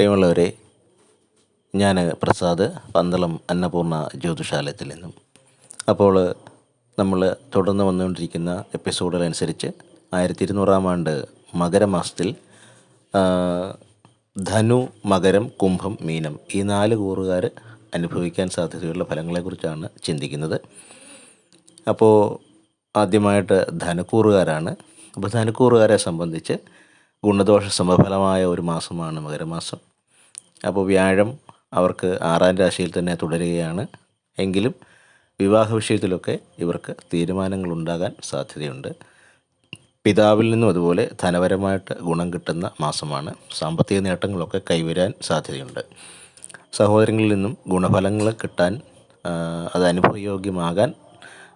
പ്രിയമുള്ളവരെ ഞാൻ പ്രസാദ് പന്തളം അന്നപൂർണ ജ്യോതിഷാലയത്തിൽ നിന്നും. അപ്പോൾ നമ്മൾ തുടർന്ന് വന്നുകൊണ്ടിരിക്കുന്ന എപ്പിസോഡുകളനുസരിച്ച് ആയിരത്തി ഇരുന്നൂറാം ആണ്ട് മകരമാസത്തിൽ ധനു മകരം കുംഭം മീനം ഈ നാല് കൂറുകാർ അനുഭവിക്കാൻ സാധ്യതയുള്ള ഫലങ്ങളെക്കുറിച്ചാണ് ചിന്തിക്കുന്നത്. അപ്പോൾ ആദ്യമായിട്ട് ധനക്കൂറുകാരാണ്. അപ്പോൾ ധനക്കൂറുകാരെ സംബന്ധിച്ച് ഗുണദോഷ സമഫലമായ ഒരു മാസമാണ് മകരമാസം. അപ്പോൾ വ്യാഴം അവർക്ക് ആറാം രാശിയിൽ തന്നെ തുടരുകയാണ്. എങ്കിലും വിവാഹ വിഷയത്തിലൊക്കെ ഇവർക്ക് തീരുമാനങ്ങൾ ഉണ്ടാകാൻ സാധ്യതയുണ്ട്. പിതാവിൽ നിന്നും അതുപോലെ ധനപരമായിട്ട് ഗുണം കിട്ടുന്ന മാസമാണ്. സാമ്പത്തിക നേട്ടങ്ങളൊക്കെ കൈവരാൻ സാധ്യതയുണ്ട്. സഹോദരങ്ങളിൽ നിന്നും ഗുണഫലങ്ങൾ കിട്ടാൻ അത് അനുഭവയോഗ്യമാകാൻ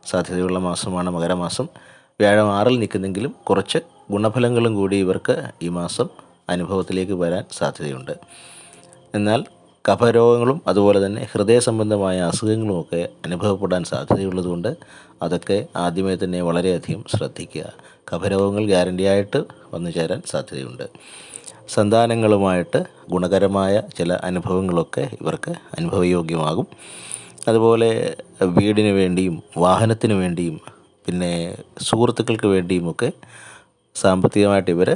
സാധ്യതയുള്ള മാസമാണ് മകരമാസം. വ്യാഴം ആറിൽ നിൽക്കുന്നെങ്കിലും കുറച്ച് ഗുണഫലങ്ങളും കൂടി ഇവർക്ക് ഈ മാസം അനുഭവത്തിലേക്ക് വരാൻ സാധ്യതയുണ്ട്. എന്നാൽ കഫരോഗങ്ങളും അതുപോലെ തന്നെ ഹൃദയ സംബന്ധമായ അസുഖങ്ങളുമൊക്കെ അനുഭവപ്പെടാൻ സാധ്യതയുള്ളതുകൊണ്ട് അതൊക്കെ ആദ്യമേ തന്നെ വളരെയധികം ശ്രദ്ധിക്കുക. കഫരോഗങ്ങൾ ഗ്യാരണ്ടിയായിട്ട് വന്നു ചേരാൻ സാധ്യതയുണ്ട്. സന്താനങ്ങളുമായിട്ട് ഗുണകരമായ ചില അനുഭവങ്ങളൊക്കെ ഇവർക്ക് അനുഭവയോഗ്യമാകും. അതുപോലെ വീടിന് വേണ്ടിയും വാഹനത്തിന് വേണ്ടിയും പിന്നെ സുഹൃത്തുക്കൾക്ക് വേണ്ടിയുമൊക്കെ സാമ്പത്തികമായിട്ട് ഇവർ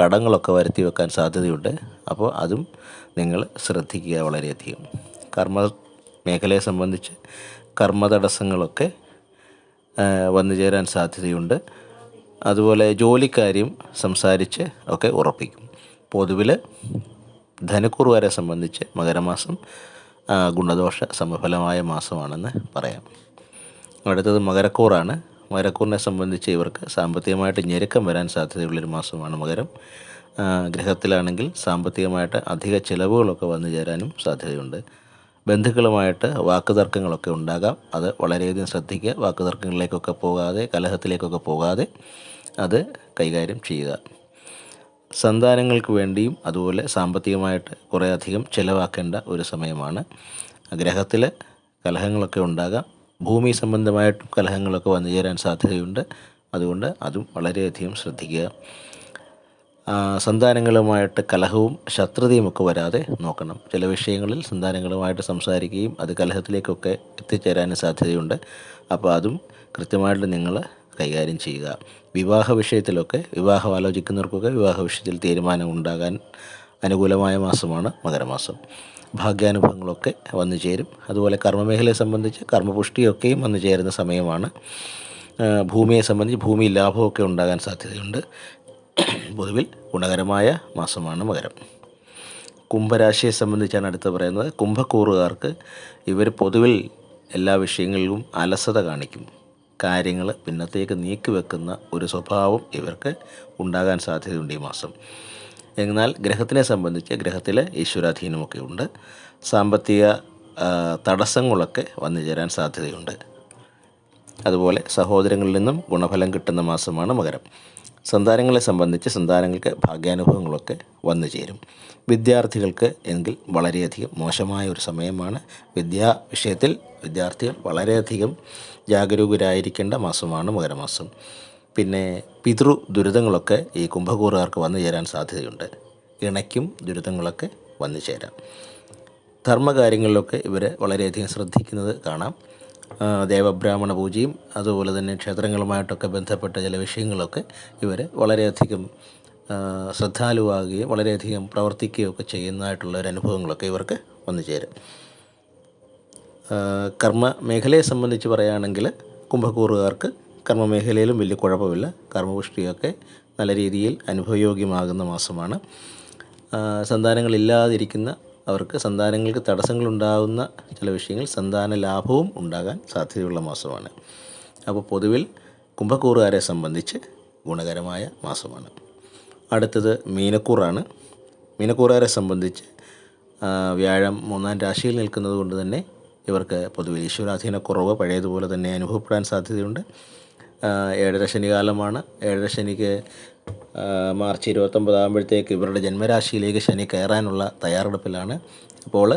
കടങ്ങളൊക്കെ വരുത്തി വെക്കാൻ സാധ്യതയുണ്ട്. അപ്പോൾ അതും നിങ്ങൾ ശ്രദ്ധിക്കുക വളരെയധികം. കർമ്മ മേഖലയെ സംബന്ധിച്ച് കർമ്മ തടസ്സങ്ങളൊക്കെ വന്നു ചേരാൻ സാധ്യതയുണ്ട്. അതുപോലെ ജോലിക്കാര്യം സംസാരിച്ച് ഒക്കെ ഉറപ്പിക്കും. പൊതുവിൽ ധനക്കുറുവരെ സംബന്ധിച്ച് മകരമാസം ഗുണദോഷ സമഫലമായ മാസമാണെന്ന് പറയാം. അടുത്തത് മകരക്കൂറാണ്. മകരക്കൂറിനെ സംബന്ധിച്ച് ഇവർക്ക് സാമ്പത്തികമായിട്ട് ഞെരുക്കം വരാൻ സാധ്യതയുള്ളൊരു മാസമാണ് മകരം. ഗ്രഹത്തിലാണെങ്കിൽ സാമ്പത്തികമായിട്ട് അധിക ചിലവുകളൊക്കെ വന്നു ചേരാനും സാധ്യതയുണ്ട്. ബന്ധുക്കളുമായിട്ട് വാക്കുതർക്കങ്ങളൊക്കെ ഉണ്ടാകാം. അത് വളരെയധികം ശ്രദ്ധിക്കുക. വാക്കുതർക്കങ്ങളിലേക്കൊക്കെ പോകാതെ കലഹത്തിലേക്കൊക്കെ പോകാതെ അത് കൈകാര്യം ചെയ്യുക. സന്താനങ്ങൾക്ക് വേണ്ടിയും അതുപോലെ സാമ്പത്തികമായിട്ട് കുറേ അധികം ചിലവാക്കേണ്ട ഒരു സമയമാണ്. ഗ്രഹത്തിൽ കലഹങ്ങളൊക്കെ ഉണ്ടാകാം. ഭൂമി സംബന്ധമായിട്ടും കലഹങ്ങളൊക്കെ വന്നു ചേരാൻ സാധ്യതയുണ്ട്. അതുകൊണ്ട് അതും വളരെയധികം ശ്രദ്ധിക്കുക. സന്താനങ്ങളുമായിട്ട് കലഹവും ശത്രുതയും ഒക്കെ വരാതെ നോക്കണം. ചില വിഷയങ്ങളിൽ സന്താനങ്ങളുമായിട്ട് സംസാരിക്കുകയും അത് കലഹത്തിലേക്കൊക്കെ എത്തിച്ചേരാനും സാധ്യതയുണ്ട്. അപ്പോൾ അതും കൃത്യമായിട്ട് നിങ്ങൾ കൈകാര്യം ചെയ്യുക. വിവാഹ വിഷയത്തിലൊക്കെ വിവാഹം ആലോചിക്കുന്നവർക്കൊക്കെ വിവാഹ വിഷയത്തിൽ തീരുമാനം ഉണ്ടാകാൻ അനുകൂലമായ മാസമാണ് മകരമാസം. ഭാഗ്യാനുഭവങ്ങളൊക്കെ വന്നു ചേരും. അതുപോലെ കർമ്മമേഖലയെ സംബന്ധിച്ച് കർമ്മപുഷ്ടിയൊക്കെയും വന്നു ചേരുന്ന സമയമാണ്. ഭൂമിയെ സംബന്ധിച്ച് ഭൂമി ലാഭമൊക്കെ ഉണ്ടാകാൻ സാധ്യതയുണ്ട്. പൊതുവിൽ ഗുണകരമായ മാസമാണ് മകരം. കുംഭരാശിയെ സംബന്ധിച്ചാണ് അടുത്ത് പറയുന്നത്. കുംഭക്കൂറുകാർക്ക് ഇവർ പൊതുവിൽ എല്ലാ വിഷയങ്ങളിലും അലസത കാണിക്കും. കാര്യങ്ങൾ പിന്നത്തേക്ക് നീക്കി വെക്കുന്ന ഒരു സ്വഭാവം ഇവർക്ക് ഉണ്ടാകാൻ സാധ്യതയുണ്ട് ഈ മാസം. എന്നാൽ ഗ്രഹത്തിനെ സംബന്ധിച്ച് ഗ്രഹത്തിൽ ഈശ്വരാധീനമൊക്കെ ഉണ്ട് സാമ്പത്തിക തടസ്സങ്ങളൊക്കെ വന്നു ചേരാൻ സാധ്യതയുണ്ട്. അതുപോലെ സഹോദരങ്ങളിൽ നിന്നും ഗുണഫലം കിട്ടുന്ന മാസമാണ് മകരം. സന്താനങ്ങളെ സംബന്ധിച്ച് സന്താനങ്ങൾക്ക് ഭാഗ്യാനുഭവങ്ങളൊക്കെ വന്നു ചേരും. വിദ്യാർത്ഥികൾക്ക് എങ്കിൽ വളരെയധികം മോശമായ ഒരു സമയമാണ്. വിദ്യാ വിഷയത്തിൽ വിദ്യാർത്ഥികൾ വളരെയധികം ജാഗരൂകരായിരിക്കേണ്ട മാസമാണ് മകരമാസം. പിന്നെ പിതൃ ദുരിതങ്ങളൊക്കെ ഈ കുംഭകൂറുകാർക്ക് വന്നു ചേരാൻ സാധ്യതയുണ്ട്. ഇണയ്ക്കും ദുരിതങ്ങളൊക്കെ വന്നു ചേരാം. ധർമ്മകാര്യങ്ങളിലൊക്കെ ഇവർ വളരെയധികം ശ്രദ്ധിക്കുന്നത് കാണാം. ദേവബ്രാഹ്മണ പൂജയും അതുപോലെ തന്നെ ക്ഷേത്രങ്ങളുമായിട്ടൊക്കെ ബന്ധപ്പെട്ട ചില വിഷയങ്ങളൊക്കെ ഇവർ വളരെയധികം ശ്രദ്ധാലുവാകുകയും വളരെയധികം പ്രവർത്തിക്കുകയും ഒക്കെ ചെയ്യുന്നതായിട്ടുള്ള ഒരു അനുഭവങ്ങളൊക്കെ ഇവർക്ക് വന്നു ചേരും. കർമ്മ മേഖലയെ സംബന്ധിച്ച് പറയുകയാണെങ്കിൽ കുംഭക്കൂറുകാർക്ക് കർമ്മ മേഖലയിലും വലിയ കുഴപ്പമില്ല. കർമ്മപുഷ്ടിയൊക്കെ നല്ല രീതിയിൽ അനുഭവയോഗ്യമാകുന്ന മാസമാണ്. സന്താനങ്ങളില്ലാതിരിക്കുന്ന അവർക്ക് സന്താനങ്ങൾക്ക് തടസ്സങ്ങളുണ്ടാകുന്ന ചില വിഷയങ്ങൾ സന്താന ലാഭവും ഉണ്ടാകാൻ സാധ്യതയുള്ള മാസമാണ്. അപ്പോൾ പൊതുവിൽ കുംഭക്കൂറുകാരെ സംബന്ധിച്ച് ഗുണകരമായ മാസമാണ്. അടുത്തത് മീനക്കൂറാണ്. മീനക്കൂറുകാരെ സംബന്ധിച്ച് വ്യാഴം മൂന്നാം രാശിയിൽ നിൽക്കുന്നത് കൊണ്ട് തന്നെ ഇവർക്ക് പൊതുവെ ഈശ്വരാധീനക്കുറവ് പഴയതുപോലെ തന്നെ അനുഭവപ്പെടാൻ സാധ്യതയുണ്ട്. ഏഴര ശനി കാലമാണ് ഏഴര ശനിക്ക് മാർച്ച് ഇരുപത്തൊമ്പതാകുമ്പോഴത്തേക്ക് ഇവരുടെ ജന്മരാശിയിലേക്ക് ശനി കയറാനുള്ള തയ്യാറെടുപ്പിലാണ്. അപ്പോൾ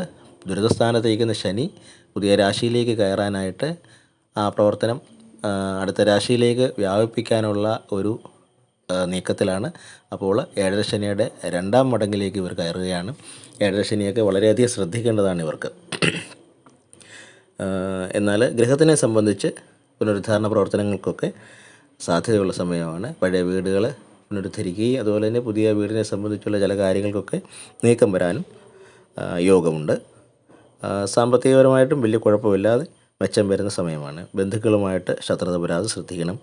ദുരിതസ്ഥാനത്തേക്കുന്ന ശനി പുതിയ രാശിയിലേക്ക് കയറാനായിട്ട് ആ പ്രവർത്തനം അടുത്ത രാശിയിലേക്ക് വ്യാപിപ്പിക്കാനുള്ള ഒരു നീക്കത്തിലാണ്. അപ്പോൾ ഏഴര ശനിയുടെ രണ്ടാം മടങ്ങിലേക്ക് ഇവർ കയറുകയാണ്. ഏഴര ശനിയൊക്കെ വളരെയധികം ശ്രദ്ധിക്കേണ്ടതാണ് ഇവർക്ക്. എന്നാൽ ഗ്രഹത്തിനെ സംബന്ധിച്ച് പുനരുദ്ധാരണ പ്രവർത്തനങ്ങൾക്കൊക്കെ സാധ്യതയുള്ള സമയമാണ്. പഴയ വീടുകൾ പുനരുദ്ധരിക്കുകയും അതുപോലെ തന്നെ പുതിയ വീടിനെ സംബന്ധിച്ചുള്ള ചില കാര്യങ്ങൾക്കൊക്കെ നീക്കം വരാനും യോഗമുണ്ട്. സാമ്പത്തികപരമായിട്ടും വലിയ കുഴപ്പമില്ലാതെ മെച്ചം വരുന്ന സമയമാണ്. ബന്ധുക്കളുമായിട്ട് ശത്രുത വരാതെ ശ്രദ്ധിക്കണം.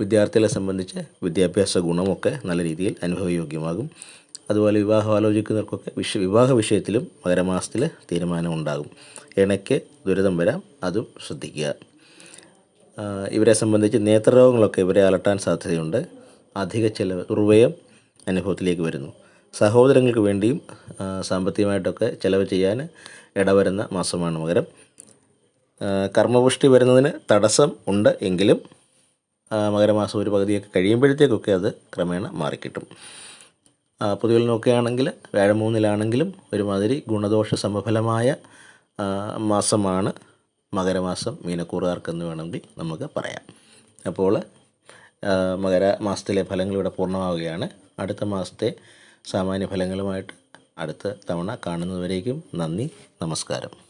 വിദ്യാർത്ഥികളെ സംബന്ധിച്ച് വിദ്യാഭ്യാസ ഗുണമൊക്കെ നല്ല രീതിയിൽ അനുഭവയോഗ്യമാകും. അതുപോലെ വിവാഹം ആലോചിക്കുന്നവർക്കൊക്കെ വിഷ വിവാഹ വിഷയത്തിലും മകരമാസത്തിൽ തീരുമാനമുണ്ടാകും. ഇണയ്ക്ക് ദുരിതം വരാം അതും ശ്രദ്ധിക്കുക. ഇവരെ സംബന്ധിച്ച് നേത്രരോഗങ്ങളൊക്കെ ഇവരെ അലട്ടാൻ സാധ്യതയുണ്ട്. അധിക ചിലവ് ദുർവ്യയം അനുഭവത്തിലേക്ക് വരുന്നു. സഹോദരങ്ങൾക്ക് വേണ്ടിയും സാമ്പത്തികമായിട്ടൊക്കെ ചിലവ് ചെയ്യാൻ ഇടവരുന്ന മാസമാണ് മകരം. കർമ്മപുഷ്ടി വരുന്നതിന് തടസ്സം ഉണ്ട് എങ്കിലും മകരമാസം ഒരു പകുതിയൊക്കെ കഴിയുമ്പോഴത്തേക്കൊക്കെ അത് ക്രമേണ മാറിക്കിട്ടും. പൊതുവിൽ നോക്കുകയാണെങ്കിൽ വ്യാഴമൂന്നിലാണെങ്കിലും ഒരുമാതിരി ഗുണദോഷ സമഫലമായ മാസമാണ് മകരമാസം മീനക്കൂറുകാർക്കെന്ന് വേണമെങ്കിൽ നമുക്ക് പറയാം. അപ്പോൾ മകര മാസത്തിലെ ഫലങ്ങൾ ഇവിടെ പൂർണമാവുകയാണ്. അടുത്ത മാസത്തെ സാമാന്യ ഫലങ്ങളുമായിട്ട് അടുത്ത തവണ കാണുന്നതുവരേക്കും നന്ദി നമസ്കാരം.